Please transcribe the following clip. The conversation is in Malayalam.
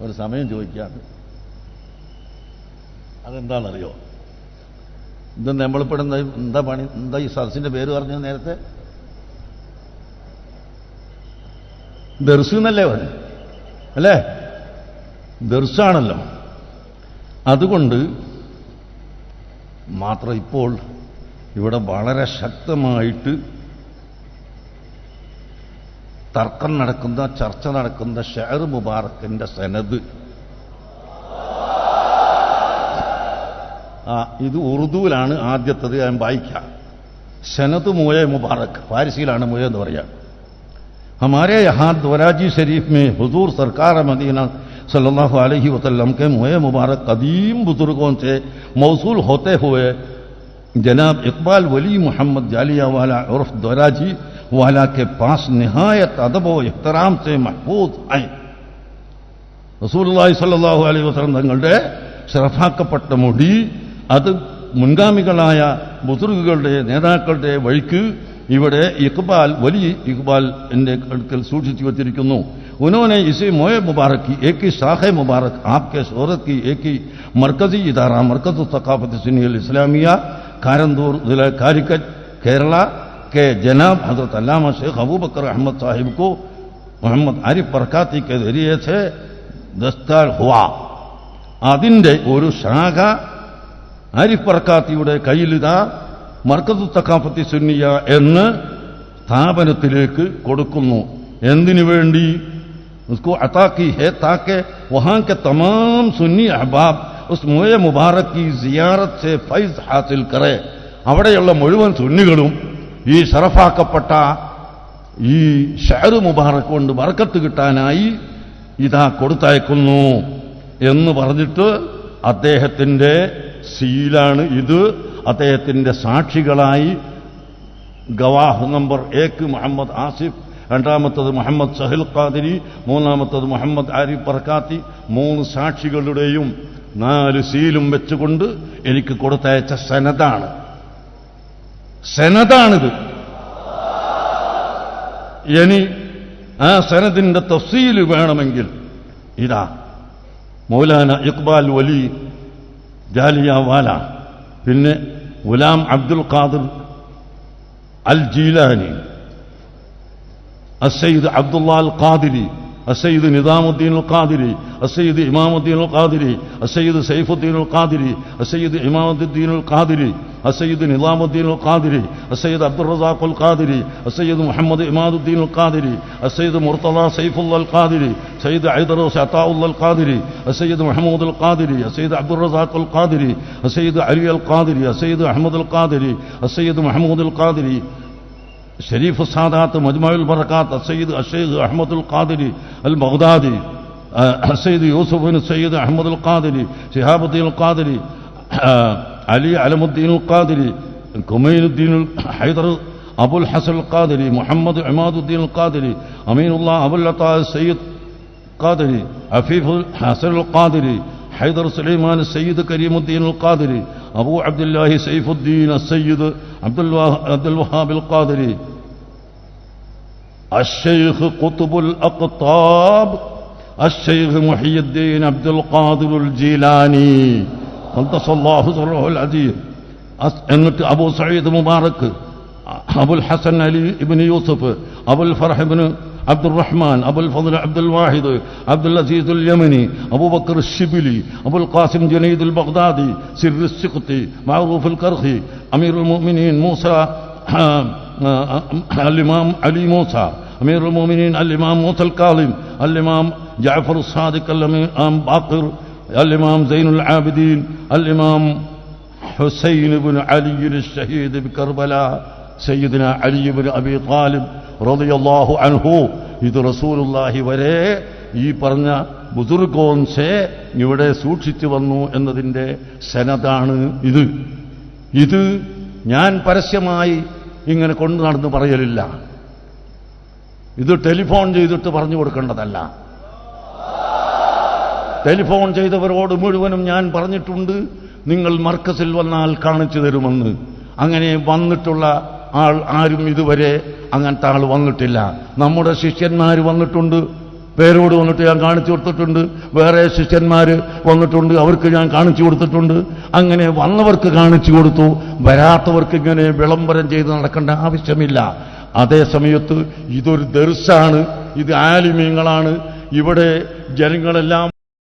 ഒരു സമയം ചോദിക്കുകയാണ് അതെന്താണെന്നറിയോ? ഇത് നമ്മളിപ്പെടുന്ന എന്താ പണി? എന്താ ഈ സദസ്സിന്റെ പേര് പറഞ്ഞു നേരത്തെ? ദർസ് എന്നല്ലേ പറഞ്ഞു? അല്ലേ? ദർസാണല്ലോ. അതുകൊണ്ട് മാത്രം ഇപ്പോൾ ഇവിടെ വളരെ ശക്തമായിട്ട് തർക്കം നടക്കുന്ന، ചർച്ച നടക്കുന്ന ഷെയർ മുബാറക്കിന്റെ സനദ്. ആ، ഇത് ഉറുദുവിലാണ് ആദ്യത്തത്، ഞാൻ വായിക്കാം. സനത് موئے مبارک فارسی لانا موئے دوریا ہمارے یہاں دوراجی شریف میں حضور سرکار مدینہ صلی اللہ علیہ وسلم کے موئے مبارک قدیم بزرگوں سے موصول ہوتے ہوئے جناب اقبال ولی محمد جالیہ والا عرف دوراجی द्वराजी वाला के पास नहायत अदब व एहतराम से महफूज आए റസൂലുള്ളാഹി സ്വല്ലല്ലാഹു അലൈഹി വസല്ലം തങ്ങളുടെ ഷറഫാക്കപ്പെട്ട മുടി അത് മുൻഗാമികളായ ബുസുർഗുകളുടെ നേതാക്കളുടെ വഴിക്ക് ഇവിടെ ഇഖ്ബാൽ വലിയ ഇഖ്ബാൽ എന്റെ അടുക്കൽ സൂക്ഷിച്ചു വച്ചിരിക്കുന്നു उन्होंने इसे मोए मुबारक की एक ही शाख मुबारक आपके शोहरत की एक ही मरकजी इदारा मरकज सकाफत सुनील इस्लामिया कारंदूर जिला कारिकट केरला के जनाब हजरत अल्लामा शेख अबू बकर अहमद साहिब को मोहम्मद आरिफ बरकाती के जरिए से ദസ്താർ ഹുവ അതിൻ്റെ ഒരു ശാഖ ആരിഫ് ബർക്കാത്തിയുടെ കയ്യിലിതാ മർക്കസ് തക്കാഫത്തി സുന്നിയ എന്ന് സ്ഥാപനത്തിലേക്ക് കൊടുക്കുന്നു എന്തിനു വേണ്ടി उसको अता की है ताकि वहां के तमाम सुन्नी अहबाब उस मुए मुबारक की जियारत से फैज हासिल करे അവിടെയുള്ള മുഴുവൻ സുന്നികളും ഈ സറഫാക്കപ്പെട്ട ഈ ഷഹർ മുബാറക് കൊണ്ട് ബർക്കത്ത് കിട്ടാനായി ഇതാ കൊടുത്തയക്കുന്നു എന്ന് പറഞ്ഞിട്ട് അദ്ദേഹത്തിന്റെ സീലാണ് ഇത്. അദ്ദേഹത്തിന്റെ സാക്ഷികളായി ഗവാഹ് നമ്പർ ഏക്ക് മുഹമ്മദ് ആസിഫ് രണ്ടാമത്തത് മുഹമ്മദ് സഹിൽ ഖാദിരി മൂന്നാമത്തത് മുഹമ്മദ് ആരിഫ് പറക്കാത്തി മൂന്ന് സാക്ഷികളുടെയും നാല് സീലും വെച്ചുകൊണ്ട് എനിക്ക് കൊടുത്തയച്ച സനതാണ് സെനതാണിത്. ഇനി ആ സനദിന്റെ തഫ്സീൽ വേണമെങ്കിൽ ഇതാ മൗലാന ഇക്ബാൽ വലി ജാലിയാവാല പിന്നെ ഗുലാം അബ്ദുൽ ഖാദിർ അൽ ജീലാനി അസൈദ് അബ്ദുള്ള അൽ ഖാദിരി السيد نظام الدين القادري السيد إمام الدين القادري السيد سيف الدين القادري السيد إمام الدين القادري السيد نظام الدين القادري السيد عبد الرزاق القادري السيد محمد إمام الدين القادري السيد مرتضى سيف الله القادري سيد عيدروس عطاء الله القادري السيد محمود القادري السيد عبد الرزاق القادري السيد علي القادري السيد أحمد القادري السيد محمود القادري شريف السادات مجمع البركات السيد الشيخ أحمد القادري البغدادي آه، السيد يوسف بن السيد أحمد القادري شهاب الدين القادري آه، علي علم الدين القادري كمين الدين حيدر أبو الحسن القادري محمد عماد الدين القادري أمين الله أبو العطاء السيد القادري عفيف الحسن القادري حيدر سليمان السيد كريم الدين القادري أبو عبد الله سيف الدين السيد عبد, الله عبد الوهاب القادري. الشيخ قطب الأقطاب الشيخ محي الدين عبد القادر الجيلاني. قدس الله سره العزيز أبو سعيد مبارك أبو الحسن علي بن يوسف أبو الفرح بن عبد الرحمن أبو الفضل عبد الواحد عبد العزيز اليمني أبو بكر الشبلي أبو القاسم جنيد البغدادي سر السقطي معروف الكرخي أمير المؤمنين موسى الإمام علي موسى أمير المؤمنين الإمام موسى الكاظم الإمام جعفر الصادق الإمام باقر الإمام زين العابدين الإمام حسين بن علي الشهيد بكربلاء سيدنا علي بن أبي طالب റളിയല്ലാഹു അൻഹു. ഇത് റസൂലുല്ലാഹി വരെ ഈ പറഞ്ഞ ബുദുർഗോൻസെ ഇവിടെ സൂക്ഷിച്ചു വന്നു എന്നതിന്റെ സനതാണ് ഇത്. ഇത് ഞാൻ പരസ്യമായി ഇങ്ങനെ കൊണ്ടു നടന്ന് പറയലില്ല. ഇത് ടെലിഫോൺ ചെയ്തിട്ട് പറഞ്ഞു കൊടുക്കേണ്ടതല്ല. ടെലിഫോൺ ചെയ്തവരോട് മുഴുവനും ഞാൻ പറഞ്ഞിട്ടുണ്ട്. നിങ്ങൾ മർക്കസിൽ വന്നാൽ കാണിച്ചു തരുമെന്ന്. അങ്ങനെ വന്നിട്ടുള്ള ആൾ ആരും ഇതുവരെ അങ്ങനത്തെ ആൾ വന്നിട്ടില്ല. നമ്മുടെ ശിഷ്യന്മാർ വന്നിട്ടുണ്ട്. പേരോട് വന്നിട്ട് ഞാൻ കാണിച്ചു കൊടുത്തിട്ടുണ്ട്. വേറെ ശിഷ്യന്മാർ വന്നിട്ടുണ്ട്. അവർക്ക് ഞാൻ കാണിച്ചു കൊടുത്തിട്ടുണ്ട്. അങ്ങനെ വന്നവർക്ക് കാണിച്ചു കൊടുത്തു. വരാത്തവർക്ക് ഇങ്ങനെ വിളംബരം ചെയ്ത് നടക്കേണ്ട ആവശ്യമില്ല. അതേ സമയത്ത് ഇതൊരു ദർശാണ്. ഇത് ആലിമ്യങ്ങളാണ് ഇവിടെ ജനങ്ങളെല്ലാം